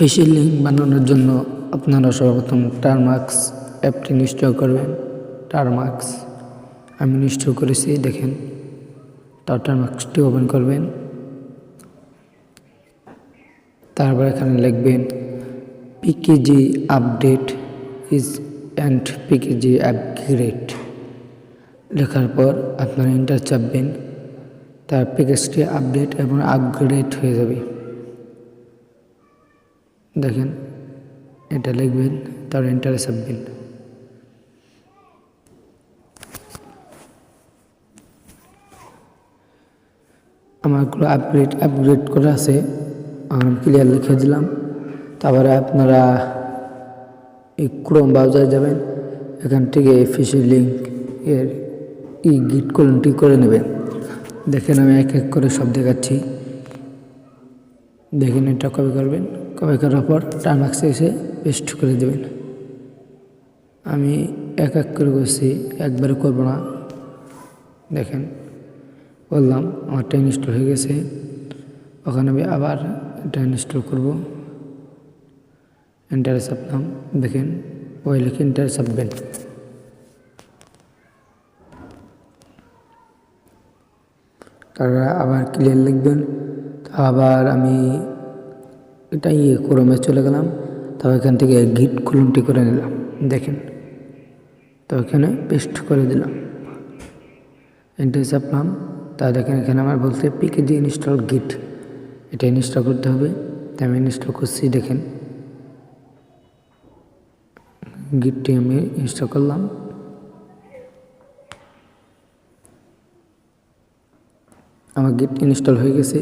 Facial link বানানোর জন্য আপনারা সর্বপ্রথম টারমাক্স অ্যাপটি নিশ্চয় করবেন। টারমাক্স আমি নিশ্চয় করেছি, দেখেন। তার টারমাক্সটি ওপেন করবেন। তারপর এখানে লিখবেন pkg update is and pkg upgrade লেখার পর আপনারা ইন্টার চাপবেন। তার প্যাকেজটি আপডেট এবং আপগ্রেড হয়ে যাবে। দেখেন, এটা লিখবেন, তার এন্টারে চাপবেন আমারগুলো আপগ্রেড আপগ্রেড করা আছে আমি ক্লিয়ার লিখে দিলাম। তারপরে আপনারা এই ক্রোম ব্রাউজার যাবেন, এখান থেকে ফিসের লিঙ্ক এর ই গিট কলনটি করে নেবেন। দেখেন আমি এক এক করে সব দেখাচ্ছি। দেখেন এটা কবে করবেন। কবে করার পর টার্মাক্সে এসে পেস্ট করে দেবেন। আমি এক এক করে করছি একবারে করব না। দেখেন, বললাম আমারটা ইনস্টল হয়ে গেছে। ওখানে আমি আবার এটা ইনস্টল করব। এন্টারে চাপলাম। দেখেন, ওই লিখে এন্টারে চাপবেন। তারপরে আবার ক্লিয়ার লিখবেন। আবার আমি এটা ইয়ে ক্রমে চলে গেলাম। তবে এখান থেকে গিট কলমটি করে নিলাম। দেখেন, তো এখানে পেস্ট করে দিলাম। এন্টার চাপলাম তা দেখেন, এখানে আমার বলতে পিকেজি ইনস্টল গিট এটা ইনস্টল করতে হবে। তাই আমি ইনস্টল করছি, দেখেন। গিটটি আমি ইনস্টল করলাম। আমার গিট ইনস্টল হয়ে গেছে।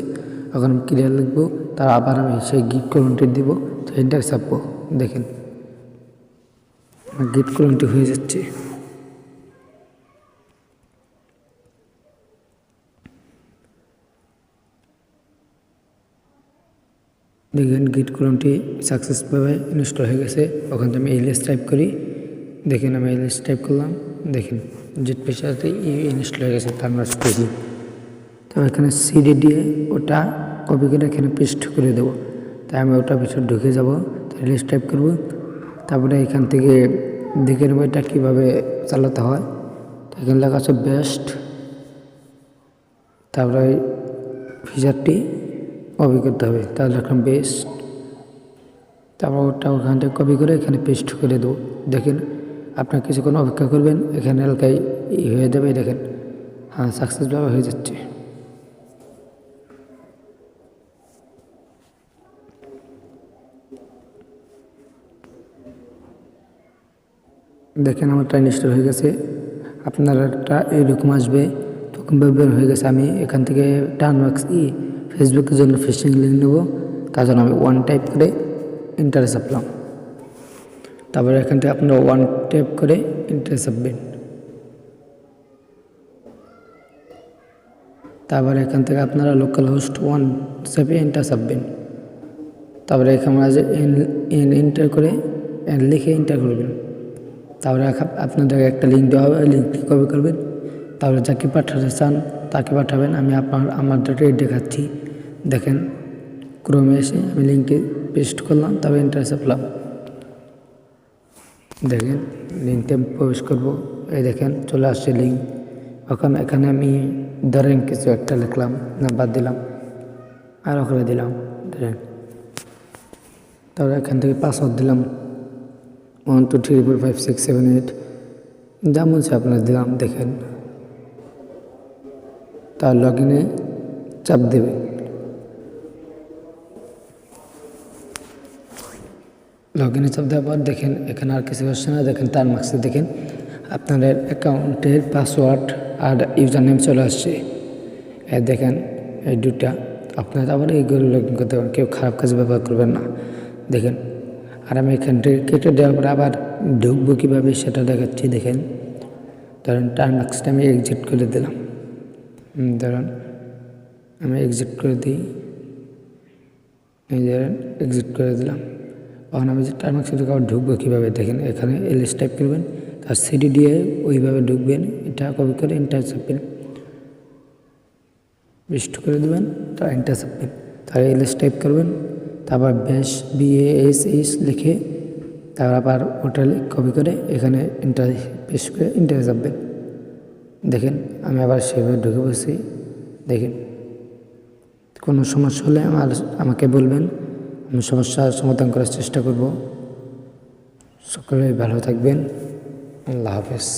এখন ক্লিয়ার লিখব। তার আবার আমি সেই গিট কলমটি দিব, তো এন্টার চাপবো দেখেন। গিট কলমটি হয়ে যাচ্ছে। দেখেন গিট কলমটি সাকসেসভাবে ইনস্টল হয়ে গেছে, ওখান থেকে আমি এলএস টাইপ করি। দেখেন আমি এলএস টাইপ করলাম, দেখেন জেট পেশাতে ইনস্টল হয়ে গেছে, তার মাস পেজি তো এখানে সিডি দিয়ে ওটা কপি করে এখানে পেস্ট করে দেবো। তাই আমি ওটা ভিতরে ঢুকে যাব এলএস টাইপ করব। তারপরে এখান থেকে দেখে নেব এটা কীভাবে চালাতে হয় এখানে লেখা আছে বেস্ট তারপরে ফিচারটি কপি করতে হবে, তাহলে লিখলাম বেস্ট তারপর ওটা ওখান থেকে কপি করে এখানে পেস্ট করে দেবো। দেখেন, আপনার কিছুক্ষণ অপেক্ষা করবেন, এখানে এলাকায় ই হয়ে যাবে, দেখেন। হ্যাঁ সাকসেসভাবে হয়ে যাচ্ছে। দেখেন আমার আমারটা ইনস্টল হয়ে গেছে। আপনারটা এরকম আসবে, তখন বের হয়ে গেছে। আমি এখান থেকে টার্নমার্কস ই ফেসবুকের জন্য ফিশিং লিঙ্ক নেব। তার জন্য আমি ওয়ান টাইপ করে ইন্টারে চাপলাম। তারপরে এখান থেকে আপনারা ওয়ান টাইপ করে ইন্টারে চাপবেন। তারপরে এখান থেকে আপনারা লোকাল হোস্ট ওয়ান চাপে এন্টার চাপবেন। তারপরে এখানে আছে এন এন্টার করে এন লিখে এন্টার করবেন। তারপরে আপনাদের একটা লিঙ্ক দেওয়া হবে ওই লিঙ্কটি কপি করবেন তারপরে যাকে পাঠাতে চান, তাকে পাঠাবেন। আমি আপনার আমার রেট দেখাচ্ছি। দেখেন ক্রমে এসে আমি লিঙ্কে পেস্ট করলাম তারপরে এন্টার চাপলাম দেখেন লিঙ্কে প্রবেশ করব। এই দেখেন, চলে আসছে লিঙ্ক ওখানে এখানে আমি ধরেন কিছু একটা লিখলাম, না বাদ দিলাম, আর ওখানে দিলাম। ধরেন তারপরে এখান থেকে পাসওয়ার্ড দিলাম। One, two, three, four, five, six, seven, eight যেমন সে আপনার দিলাম, দেখেন। তার লগ ইনে চাপ দেবে লগ ইনে চাপ দেওয়ার পর দেখেন, এখানে আর কিছু আসছে না, দেখেন তার মার্কসে দেখেন, আপনাদের অ্যাকাউন্টের পাসওয়ার্ড আর ইউজার নেম চলে আসছে। দেখেন, এই দুটা আপনারা আবার এইগুলো লগ ইন করতে পারেন, কেউ খারাপ কাজে ব্যবহার করবেন না। দেখেন আর আমি এখান থেকে কেটে দেওয়ার পরে আবার ঢুকবো কীভাবে সেটা দেখাচ্ছি, দেখেন। ধরেন টার্মাক্সটা আমি এক্সিট করে দিলাম। ধরেন আমি এক্সিট করে দিই। এই ধরেন এক্সিট করে দিলাম। তখন আমি যে টার্মাক্সে আবার ঢুকবো কীভাবে, দেখেন, এখানে এলএস টাইপ করবেন তার সিডি দিয়ে ওইভাবে ঢুকবেন। এটা কপি করে এন্টার চাপবেন পেস্ট করে দেবেন, তা এন্টার চাপবেন তার এলএস টাইপ করবেন। তারপর ব্যাস বিএএস এইচ লিখে তারপর আবার ওটা কপি করে এখানে ইন্টার পেশ করে ইন্টারে যাবেন দেখেন, আমি আবার সেভাবে ঢুকে বসি দেখেন, কোনো সমস্যা হলে আমার, আমাকে বলবেন। আমি সমস্যার সমাধান করার চেষ্টা করব। সকলেই ভালো থাকবেন। আল্লাহ হাফেজ।